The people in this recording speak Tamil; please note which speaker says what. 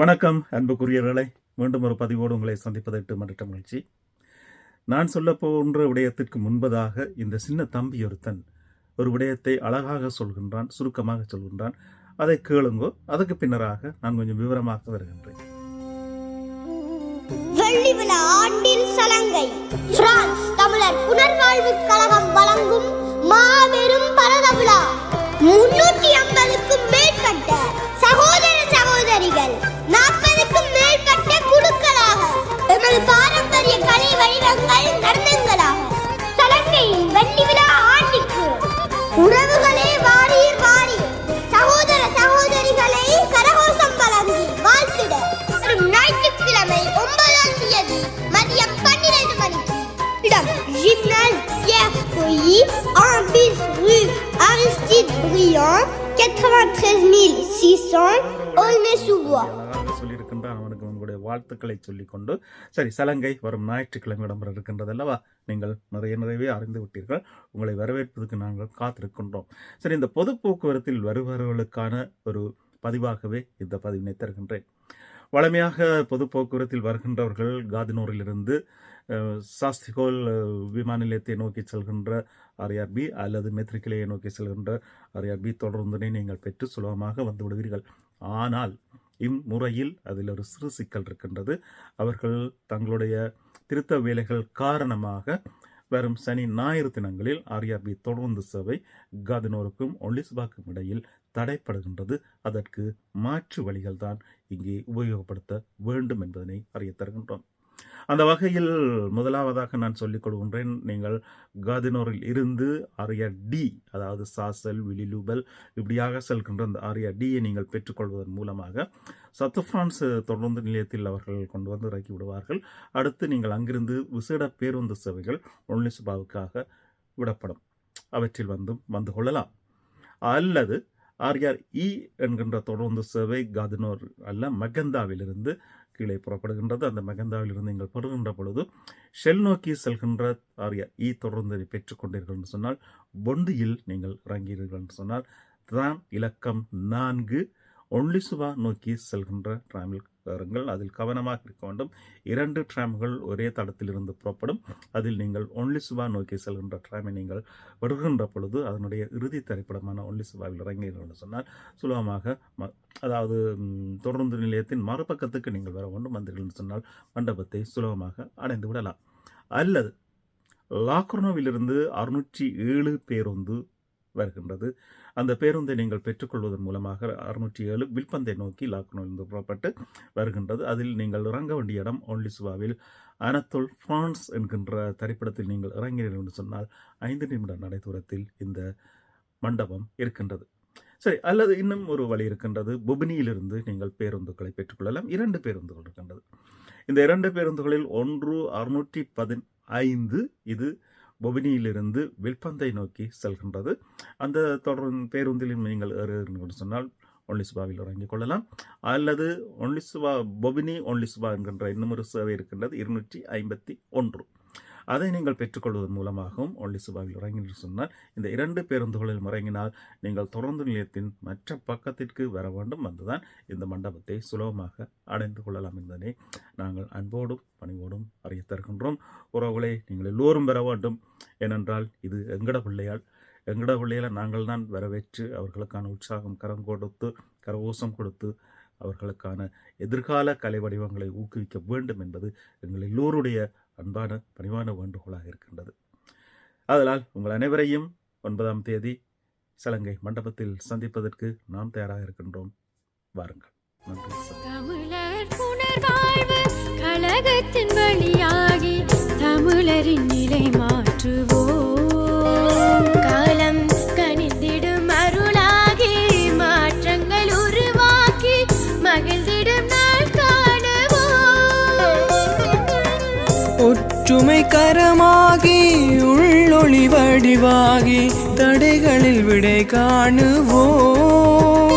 Speaker 1: வணக்கம் அன்புக்குரியவர்களை. மீண்டும் ஒரு பதிவோடு உங்களை சந்திப்பதற்கு மற்ற மகிழ்ச்சி. நான் சொல்லப்போன்ற விடயத்திற்கு முன்பதாக இந்த சின்ன தம்பி ஒருத்தன் ஒரு விடயத்தை அழகாக சொல்கின்றான் சுருக்கமாக சொல்கின்றான். அதை கேளுங்கோ அதற்கு பின்னராக நான் கொஞ்சம் விவரமாக வருகின்றேன்.
Speaker 2: வெள்ளி விழா ஆண்டின் சலங்கை. பிரான்ஸ் தமிழர் புனர்வாழ்வு கழகம் வழங்கும் மாபெரும் பரத விழா முன்னூற்றி ஐம்பதுக்கும் நாற்பதுக்கும் மேற்பட்ட குழுக்களாக எமது பாரம்பரிய கலை வடிவங்கள் நடனங்களாக சலங்கையின் வெள்ளி விழா ஆண்டிக்கு உறவுகளே வாரீர் வாரீர் சகோதர சகோதரிகளை கரகோஷம் வழங்கி வாழ்த்திட வரும் ஞாயிற்றுக்கிழமை ஒன்பதாம் தேதி மதியம் பன்னிரண்டு மணிக்கு இடம் ஜிம்னல் Pierre Coy, en bis rue Aristide Briand, 93 600, Aulnay-sous-Bois.
Speaker 1: என்று சொல்லியிருக்கின்றான் அவனுக்கு உங்களுடைய வாழ்த்துக்களை சொல்லிக்கொண்டு சரி சலங்கை வரும் ஞாயிற்றுக்கிழமை இடம்பெற இருக்கின்றது அல்லவா நீங்கள் நிறைய நிறையவே அறிந்து விட்டீர்கள். உங்களை வரவேற்பதற்கு நாங்கள் காத்திருக்கின்றோம். சரி இந்த பொது போக்குவரத்தில் வருபவர்களுக்கான ஒரு பதிவாகவே இந்த பதிவினை தருகின்றேன். வழமையாக பொது போக்குவரத்தில் வருகின்றவர்கள் காதினூரிலிருந்து சாஸ்திகோல் விமான நிலையத்தை நோக்கி செல்கின்ற ஆர்ஆர்பி அல்லது மெத்ரிக்கிளையை நோக்கி செல்கின்ற ஆர்ஆர்பி தொடர்ந்தினை நீங்கள் பெற்று சுலபமாக வந்து விடுவீர்கள். ஆனால் இம்முறையில் அதில் ஒரு சிறு சிக்கல் இருக்கின்றது. அவர்கள் தங்களுடைய திருத்த வேலைகள் காரணமாக வரும் சனி ஞாயிறு தினங்களில் ஆர்ஆர்பி தொடர்ந்து சேவை காதினோருக்கும் ஒல்லிஸ்பாக்கும் இடையில் தடைப்படுகின்றது. அதற்கு மாற்று வழிகள் தான் இங்கே உபயோகப்படுத்த வேண்டும் என்பதனை அறிய தருகின்றோம். அந்த வகையில் முதலாவதாக நான் சொல்லிக் கொள்கின்றேன் நீங்கள் காதினோரில் இருந்து ஆரியா டி அதாவது சாசல் விழிலூபல் இப்படியாக செல்கின்ற அந்த ஆரியா டியை நீங்கள் பெற்றுக்கொள்வதன் மூலமாக சத்து பிரான்ஸ் தொடர்ந்து நிலையத்தில் அவர்கள் கொண்டு வந்து இறக்கி விடுவார்கள். அடுத்து நீங்கள் அங்கிருந்து விசேட பேருந்து சேவைகள் ஒன்லிசுபாவுக்காக விடப்படும். அவற்றில் வந்தும் வந்து கொள்ளலாம். அல்லது ஆர்ஆர் இ என்கின்ற தொடர்ந்து சேவை காதினோர் அல்ல மகந்தாவிலிருந்து கீழே புறப்படுகின்றது. அந்த மகந்தாவிலிருந்து நீங்கள் பெறுகின்ற பொழுது ஷெல் நோக்கி செல்கின்ற ஆர்ஆர் இ தொடர்ந்து பெற்றுக்கொண்டீர்கள் என்று சொன்னால் பொந்தியில் நீங்கள் இறங்கினீர்கள் என்று சொன்னால் தான் இலக்கம் நான்கு ஒன்லிசுவா நோக்கி செல்கின்ற ட்ராமில் ஏறுங்கள் அதில் கவனமாக இருக்க வேண்டும். இரண்டு டிராம்கள் ஒரே தடத்திலிருந்து புறப்படும். அதில் நீங்கள் ஒன்லிசுவா நோக்கி செல்கின்ற டிராமை நீங்கள் வருகின்ற பொழுது அதனுடைய இறுதி திரைப்படமான ஒன்லிசுவாவில் இறங்கீர்கள் என்று சொன்னால் சுலபமாக ம- அதாவது தொடர்ந்து நிலையத்தின் மறுபக்கத்துக்கு நீங்கள் வர வேண்டும் வந்தீர்கள் என்று சொன்னால் மண்டபத்தை சுலபமாக அடைந்து விடலாம் அல்லது லாக்ரோனோவிலிருந்து அறுநூற்றி ஏழு பேருந்து வருகின்றது. அந்த பேருந்தை நீங்கள் பெற்றுக்கொள்வதன் மூலமாக அறுநூற்றி ஏழு வில்பந்தை நோக்கி லாக்னோவிலிருந்து புறப்பட்டு வருகின்றது. அதில் நீங்கள் இறங்க வேண்டிய இடம் ஒன்லிசுவாவில் அனத்தோல் பிரான்ஸ் என்கின்ற திரைப்படத்தில் நீங்கள் இறங்கினீர்கள் என்று சொன்னால் ஐந்து நிமிட நடைதூரத்தில் இந்த மண்டபம் இருக்கின்றது. சரி அல்லது இன்னும் ஒரு வழி இருக்கின்றது. புபினியிலிருந்து நீங்கள் பேருந்துகளை பெற்றுக்கொள்ளலாம். இரண்டு பேருந்துகள் இருக்கின்றது. இந்த இரண்டு பேருந்துகளில் ஒன்று அறுநூற்றி பதினைந்து இது பொபினியிலிருந்து வில்பந்தை நோக்கி செல்கின்றது. அந்த தொடர் பேருந்தில் நீங்கள் ஏறுகிறீர்கள் சொன்னால் ஒன்லிசுபாவில் இறங்கிக் கொள்ளலாம். அல்லது ஒன்லிசுபா பொபினி ஒன்லிசுபா என்கின்ற இன்னும் ஒரு சேவை இருக்கின்றது. இருநூற்றி ஐம்பத்தி ஒன்று. அதை நீங்கள் பெற்றுக்கொள்வதன் மூலமாகவும் ஒல்லி சுபாவில் உறங்கினர் சொன்னால் இந்த இரண்டு பேருந்துகளில் முறங்கினால் நீங்கள் தொடர்ந்து நிலையத்தின் மற்ற பக்கத்திற்கு வர வேண்டும் வந்துதான் இந்த மண்டபத்தை சுலபமாக அடைந்து கொள்ளலாம் என்பதனை நாங்கள் அன்போடும் பணிவோடும் அறிய தருகின்றோம். உறவுகளை நீங்கள் எல்லோரும் பெற வேண்டும். ஏனென்றால் இது எங்கட பிள்ளையால் எங்கட பிள்ளையில நாங்கள் தான் வரவேற்று அவர்களுக்கான உற்சாகம் கரம் கொடுத்து கரகோசம் கொடுத்து அவர்களுக்கான எதிர்கால கலை வடிவங்களை ஊக்குவிக்க வேண்டும் என்பது எங்கள் எல்லோருடைய அன்பான பணிவான வேண்டுகோளாக இருக்கின்றது. அதனால் உங்கள் அனைவரையும் ஒன்பதாம் தேதி சலங்கை மண்டபத்தில் சந்திப்பதற்கு நாம் தயாராக இருக்கின்றோம். வாருங்கள். நன்றி.
Speaker 3: கழகத்தின் வழியாகி தமிழரின் நிலை மாற்றுவோம்.
Speaker 4: ஒற்றுமை கரமாகி உள்ளொளி வடிவாகி தடைகளில் விடை காணுவோம்.